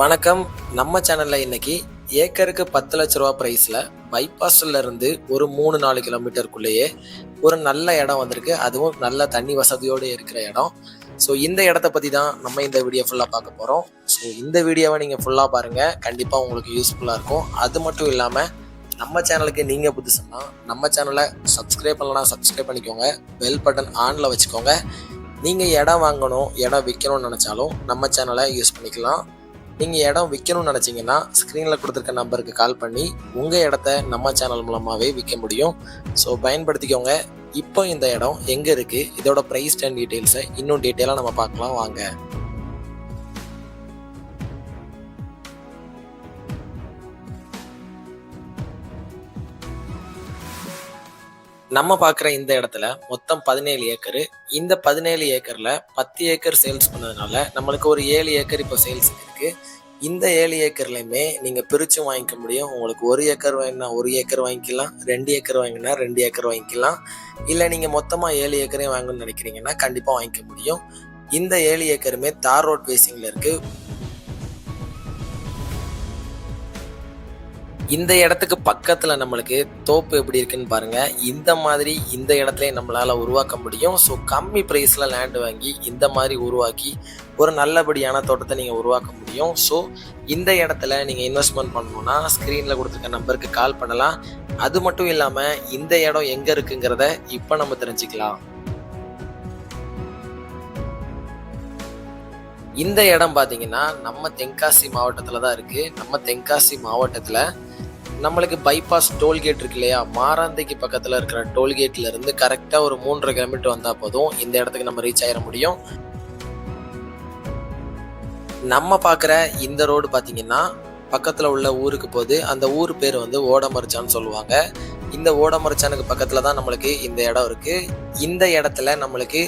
வணக்கம். நம்ம சேனல்ல இன்னைக்கு ஏக்கருக்கு பத்து லட்ச ரூபா பிரைஸ்ல பைபாஸ்ல இருந்து ஒரு மூணு நாலு கிலோமீட்டருக்குள்ளேயே ஒரு நல்ல இடம் வந்திருக்கு. அதுவும் நல்ல தண்ணி வசதியோடு இருக்கிற இடம். ஸோ இந்த இடத்த பற்றி தான் நம்ம இந்த வீடியோ ஃபுல்லாக பார்க்க போகிறோம் ஸோ இந்த வீடியோவை நீங்கள் ஃபுல்லாக பாருங்கள் கண்டிப்பாக உங்களுக்கு யூஸ்ஃபுல்லாக இருக்கும். அது மட்டும் இல்லாமல் நம்ம சேனலுக்கு நீங்கள் புதுசுன்னா நம்ம சேனலை சப்ஸ்கிரைப் பண்ணலன்னா சப்ஸ்கிரைப் பண்ணிக்கோங்க. பெல் பட்டன் ஆனில் வச்சுக்கோங்க. நீங்கள் இடம் வாங்கணும் இடம் விற்கணும்னு நினச்சாலும் நம்ம சேனலை யூஸ் பண்ணிக்கலாம். நீங்கள் இடம் விற்கணும்னு நினச்சிங்கன்னா ஸ்க்ரீனில் கொடுத்துருக்க நம்பருக்கு கால் பண்ணி உங்கள் இடத்த நம்ம சேனல் மூலமாகவே விற்க முடியும். ஸோ பயன்படுத்திக்கோங்க. இப்போ இந்த இடம் எங்கே இருக்குது இதோட ப்ரைஸ் அண்ட் டீட்டெயில்ஸை இன்னும் டீட்டெயிலாக நம்ம பார்க்கலாம். வாங்க. நம்ம பார்க்குற இந்த இடத்துல மொத்தம் பதினேழு ஏக்கரு. இந்த பதினேழு ஏக்கரில் பத்து ஏக்கர் சேல்ஸ் பண்ணதுனால நம்மளுக்கு ஒரு ஏழு ஏக்கர் இப்போ சேல்ஸ் இருக்குது இந்த ஏழு ஏக்கர்லையுமே நீங்கள் பிரிச்சும் வாங்கிக்க முடியும். உங்களுக்கு ஒரு ஏக்கர் வாங்கினா ஒரு ஏக்கர் வாங்கிக்கலாம். ரெண்டு ஏக்கர் வாங்கினா ரெண்டு ஏக்கர் வாங்கிக்கலாம். இல்லை நீங்கள் மொத்தமாக ஏழு ஏக்கரையும் வாங்கணும்னு நினைக்கிறீங்கன்னா கண்டிப்பாக வாங்கிக்க முடியும். இந்த ஏழு ஏக்கருமே தார் ரோட் பேசிங்கில் இருக்குது இந்த இடத்துக்கு பக்கத்தில் நம்மளுக்கு தோப்பு எப்படி இருக்குன்னு பாருங்கள் இந்த மாதிரி இந்த இடத்துல நம்மளால் உருவாக்க முடியும். ஸோ கம்மி ப்ரைஸில் லேண்ட் வாங்கி இந்த மாதிரி உருவாக்கி ஒரு நல்லபடியான தோட்டத்தை நீங்கள் உருவாக்க முடியும். ஸோ இந்த இடத்துல நீங்கள் இன்வெஸ்ட்மெண்ட் பண்ணணும்னா ஸ்க்ரீனில் கொடுத்துருக்க நம்பருக்கு கால் பண்ணலாம். அது மட்டும் இல்லாமல் இந்த இடம் எங்கே இருக்குங்கிறத இப்போ நம்ம தெரிஞ்சுக்கலாம். இந்த இடம் பார்த்தீங்கன்னா நம்ம தென்காசி மாவட்டத்தில் தான் இருக்குது நம்ம தென்காசி மாவட்டத்தில் நம்மளுக்கு பைபாஸ் டோல்கேட் இருக்கு இல்லையா? மாராந்தைக்கு பக்கத்தில் இருக்கிற டோல்கேட்ல இருந்து கரெக்டாக ஒரு மூன்றரை கிலோமீட்டர் வந்தால் போதும். இந்த இடத்துக்கு நம்ம ரீச் ஆயிட முடியும். நம்ம பார்க்குற இந்த ரோடு பார்த்தீங்கன்னா பக்கத்தில் உள்ள ஊருக்கு போது அந்த ஊர் பேர் வந்து ஓடமரிச்சான்னு சொல்லுவாங்க. இந்த ஓடமரிச்சானுக்கு பக்கத்தில் தான் நம்மளுக்கு இந்த இடம் இருக்குது இந்த இடத்துல நம்மளுக்கு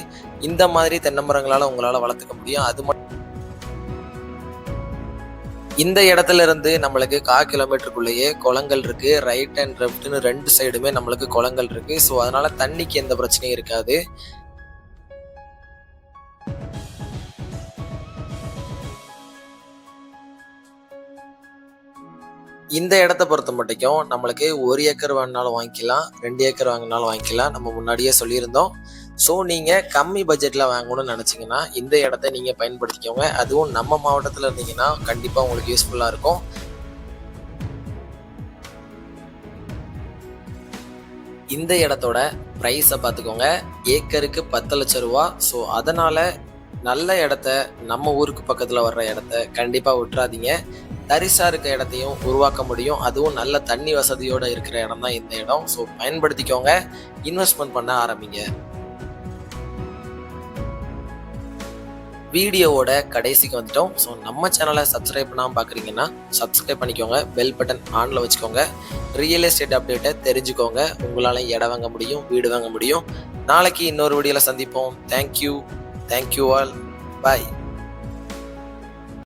இந்த மாதிரி தென்னை மரங்களால் உங்களால் வளர்த்துக்க முடியும். அது மட்டும் இந்த இடத்துல இருந்து நம்மளுக்கு கா கிலோமீட்டருக்குள்ளேயே குளங்கள் இருக்கு. ரைட் அண்ட் லெஃப்ட்னு ரெண்டு சைடுமே நம்மளுக்கு குளங்கள் இருக்கு. ஸோ அதனால தண்ணிக்கு எந்த பிரச்சனையும் இருக்காது. இந்த இடத்த பொறுத்த மட்டும் நம்மளுக்கு ஒரு ஏக்கர் வாங்கினாலும் வாங்கிக்கலாம் ரெண்டு ஏக்கர் வாங்கினாலும் வாங்கிக்கலாம். நம்ம முன்னாடியே சொல்லியிருந்தோம். ஸோ நீங்கள் கம்மி பட்ஜெட்டில் வாங்கணும்னு நினச்சிங்கன்னா இந்த இடத்த நீங்கள் பயன்படுத்திக்கோங்க. அதுவும் நம்ம மாவட்டத்தில் இருந்தீங்கன்னா கண்டிப்பாக உங்களுக்கு யூஸ்ஃபுல்லாக இருக்கும். இந்த இடத்தோட ப்ரைஸை பார்த்துக்கோங்க. ஏக்கருக்கு பத்து லட்ச ரூபா. ஸோ அதனால் நல்ல இடத்த நம்ம ஊருக்கு பக்கத்தில் வர்ற இடத்த கண்டிப்பாக விட்டுறாதீங்க. தரிசாக இருக்க இடத்தையும் உருவாக்க முடியும். அதுவும் நல்ல தண்ணி வசதியோடு இருக்கிற இடம் தான் இந்த இடம். ஸோ பயன்படுத்திக்கோங்க. இன்வெஸ்ட்மெண்ட் பண்ண ஆரம்பிங்க. வீடியோவோட கடைசிக்கு வந்துட்டோம். ஸோ நம்ம சேனலை சப்ஸ்கிரைப் பண்ணாமல் பார்க்குறீங்கன்னா சப்ஸ்கிரைப் பண்ணிக்கோங்க. பெல் பட்டன் ஆனில் வச்சுக்கோங்க. ரியல் எஸ்டேட் அப்டேட்டை தெரிஞ்சுக்கோங்க. உங்களால் இடம் வாங்க முடியும் வீடு வாங்க முடியும். நாளைக்கு இன்னொரு வீடியோவில் சந்திப்போம். தேங்க்யூ தேங்க்யூ ஆல் பாய்